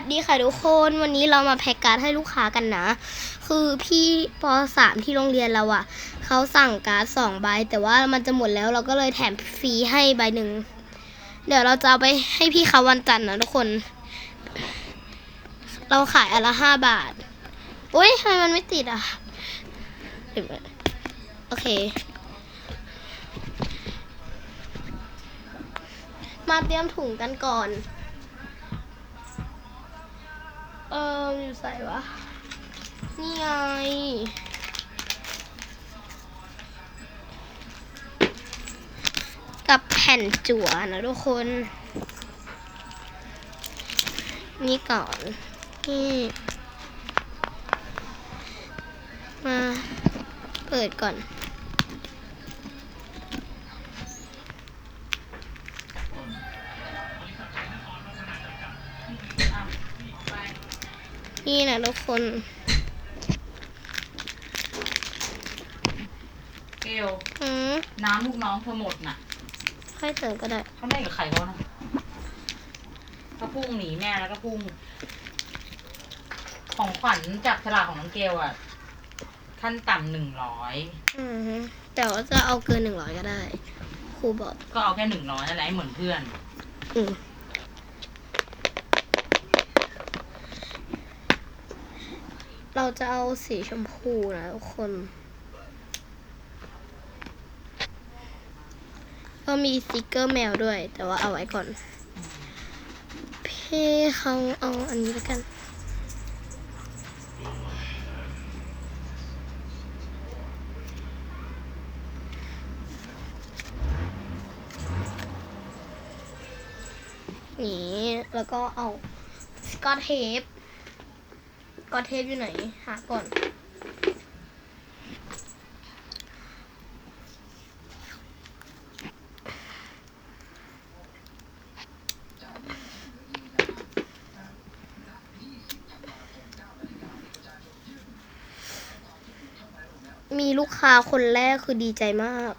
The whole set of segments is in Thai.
วัสดีค่ะทุกคนวันนี้เรามาแพ็กการ์ดให้ลูกค้ากันนะ คือพี่ปสามที่โรงเรียนเราอะ่ะเขาสั่งการ์ดสองใบ แต่ว่ามันจะหมดแล้วเราก็เลยแถมฟรีให้ใบหนึ่งเดี๋ยวเราจะเอาไปให้พี่เขาวันจันทร์นะทุกคน เราขายอันละห้าบาทอุ้ยทำไมมันไม่ติดอะเดี๋ยวนะโอเค มาเตรียมถุงกันก่อน เอออยู่ใส่วะ นี่ไง กับแผ่นจั่วนะทุกคน นี่ก่อนนี่มาเปิดก่อน นี่นะทุกคน เกลอืมน้ำลูกน้องเธอหมดน่ะค่อยเติมก็ได้ เขาได้กับใครเขานะก็พุ่งหนีแม่แล้วก็พุ่ง ของขวัญจากฉลากของน้องเกลอะ ขั้นต่ำหนึ่งร้อย อืมฮึแต่ว่าจะเอาเกินหนึ่งร้อยก็ได้ ครูบอกก็เอาแค่หนึ่งร้อยนั่นแหละให้เหมือนเพื่อน อืม เราจะเอาสีชมพูนะทุกคน ก็มีสติกเกอร์แมวด้วย แต่ว่าเอาไว้ก่อน พี่เขาเอาอันนี้แล้วกันนี่แล้วก็เอาสกอตเทป กอเทปอยู่ไหน หาก่อน มีลูกค้าคนแรกคือดีใจมาก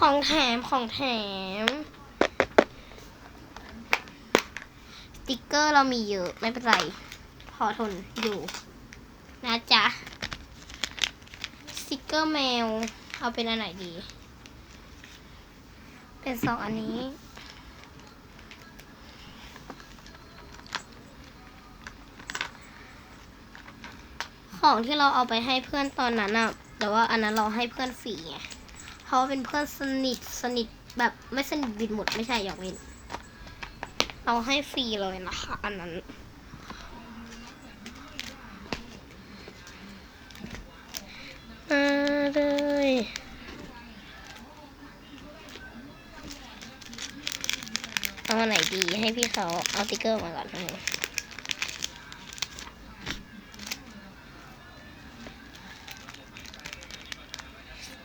ของแถมของแถม สติกเกอร์เรามีเยอะ ไม่เป็นไร พอทนอยู่ นะจ๊ะ สติกเกอร์แมว เอาเป็นอันไหนดี เป็นสองอันนี้ของที่เราเอาไปให้เพื่อนตอนนั้นอะแต่ว่าอันนั้นเราให้เพื่อนฟรีไง เพราะเป็นเพื่อนสนิทสนิทแบบไม่สนิทบินหมดไม่ใช่หยอกเล่นเราให้ฟรีเลยนะคะ อันนั้น มาเลยเอาไหนดีให้พี่เขาเอาติ๊กเกอร์มาก่อนอืม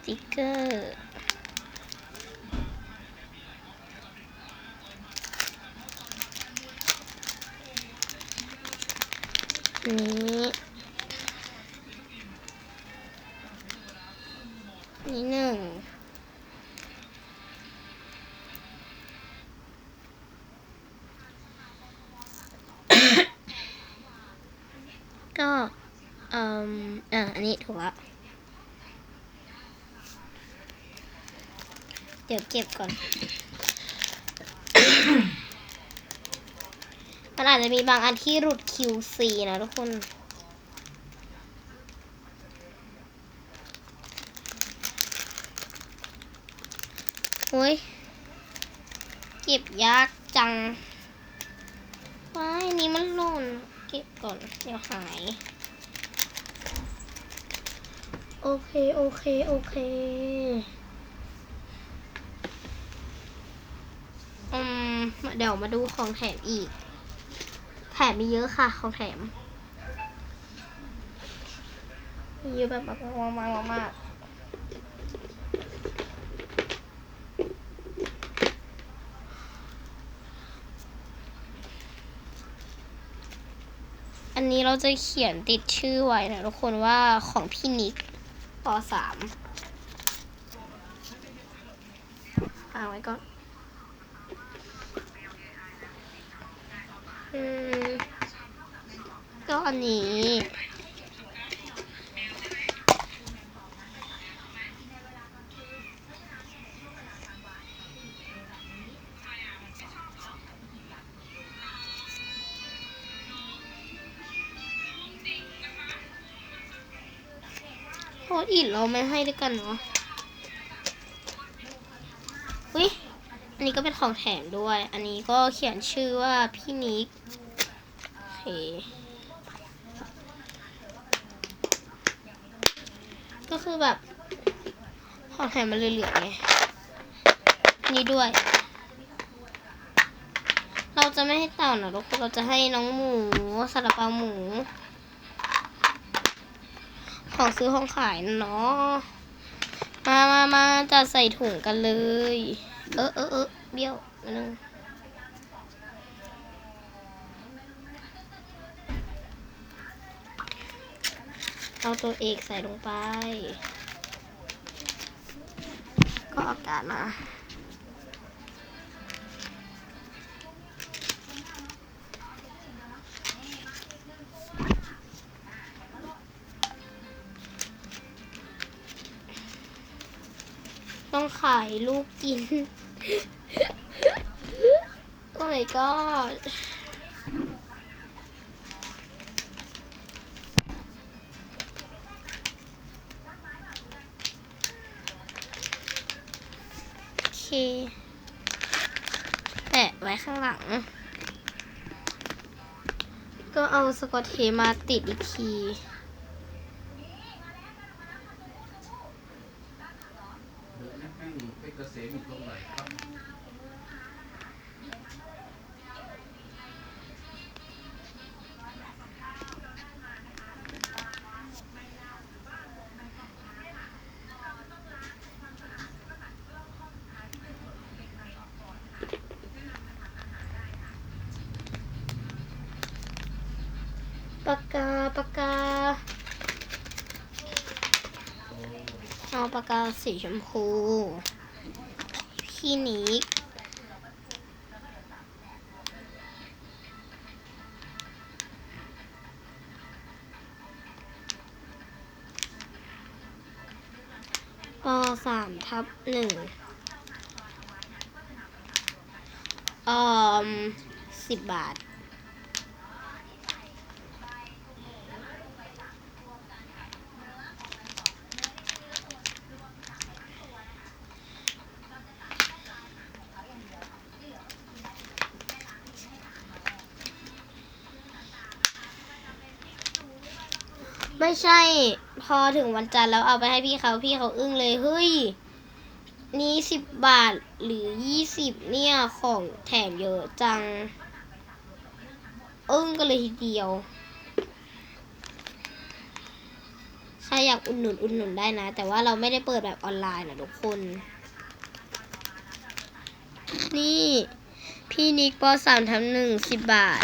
ติ๊กเกอร์นี้นี่หนึ่งก็เอ่มอะอันนี้ถูกละ เดี๋ยวเก็บก่อน มันอาจจะมีบางอันที่หลุด QC นะทุกคนโอ้ย เก็บยากจังว้ายนนี้มันหล่น เก็บก่อน เดี๋ยวหาย โอเค โอเค โอเค อืมเดี๋ยวมาดูของแถมอีก แถมมีเยอะค่ะ ของแถมมีเยอะแบบมากมากมากอันนี้เราจะเขียนติดชื่อไว้นะทุกคนว่าของพี่นิกปสามเอาไว้ก่อน ก็อันนี้โพสต์อิดเราไม่ให้ด้วยกันเนาะ นนี้ก็เป็นของแถมด้วย อันนี้ก็เขียนชื่อว่าพี่นิกโอเคก็คือแบบ ของแถมมันเหลือๆไงนี้ด้วย เราจะไม่ให้เต่านะทุกคนเราจะให้น้องหมูซาลาเปาหมู ของซื้อของขายเนาะมามามาจะใส่ถุงกันเลย เออเออเออเบี้ยวอันนึงเอาตัวเอกใส่ลงไป ก็อากาศมา ลูกกิน โอ้ my god คแปะไว้ข้างหลัง ก็เอาสกอตเทปมาติดอีกที กาปากกา เอาปากกาสีชมพู พี่นิกปสามทับหนึ่งออมสิบบาท ไม่ใช่ พอถึงวันจันทร์แล้วเอาไปให้พี่เขาพี่เขาอึ้งเลยเฮ้ยนี่สิบบาทหรือยี่สิบเนี่ยของแถมเยอะจัง อึ้งกันเลยทีเดียวใครอยากอุดหนุนอุดหนุนได้นะ แต่ว่าเราไม่ได้เปิดแบบออนไลน์นะทุกคน นี่ พี่นิกปสามทำหนึ่งสิบบาท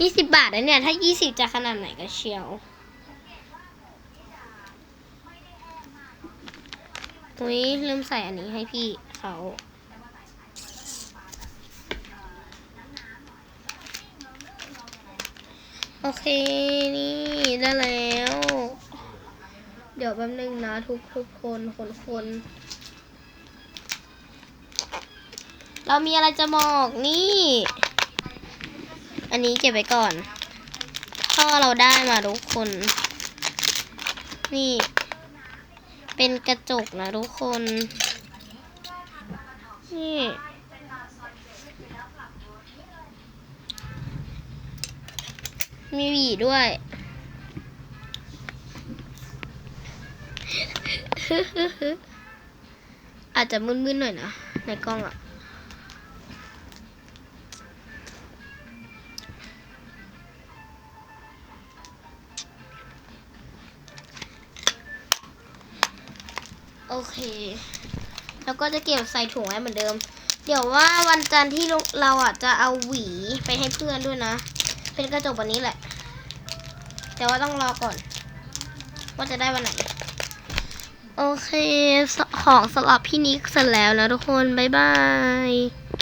ยี่สิบบาทนะเนี่ย ถ้ายี่สิบจะขนาดไหนกันเชียว อุ้ยลืมใส่อันนี้ให้พี่เขาโอเค นี่ได้แล้ว เดี๋ยวแป๊บนึงนะทุกทุกคนคนคนเรามีอะไรจะบอกนี่ อันนี้เก็บไว้ก่อนพ่อเราได้มาทุกคน นี่ เป็นกระจกนะทุกคน นี่มีหวีด้วย อาจจะมึนๆหน่อยนะ ในกล้องอะ เค แล้วก็จะเก็บใส่ถุงไว้เหมือนเดิม เดี๋ยวว่าวันจันทร์ที่เราอะจะเอาหวีไปให้เพื่อนด้วยนะ เป็นกระจกแบบนี้แหละ แต่ว่าต้องรอก่อน ว่าจะได้วันไหน โอเค ของสำหรับพี่นิกเสร็จแล้วนะทุกคน บ๊ายบาย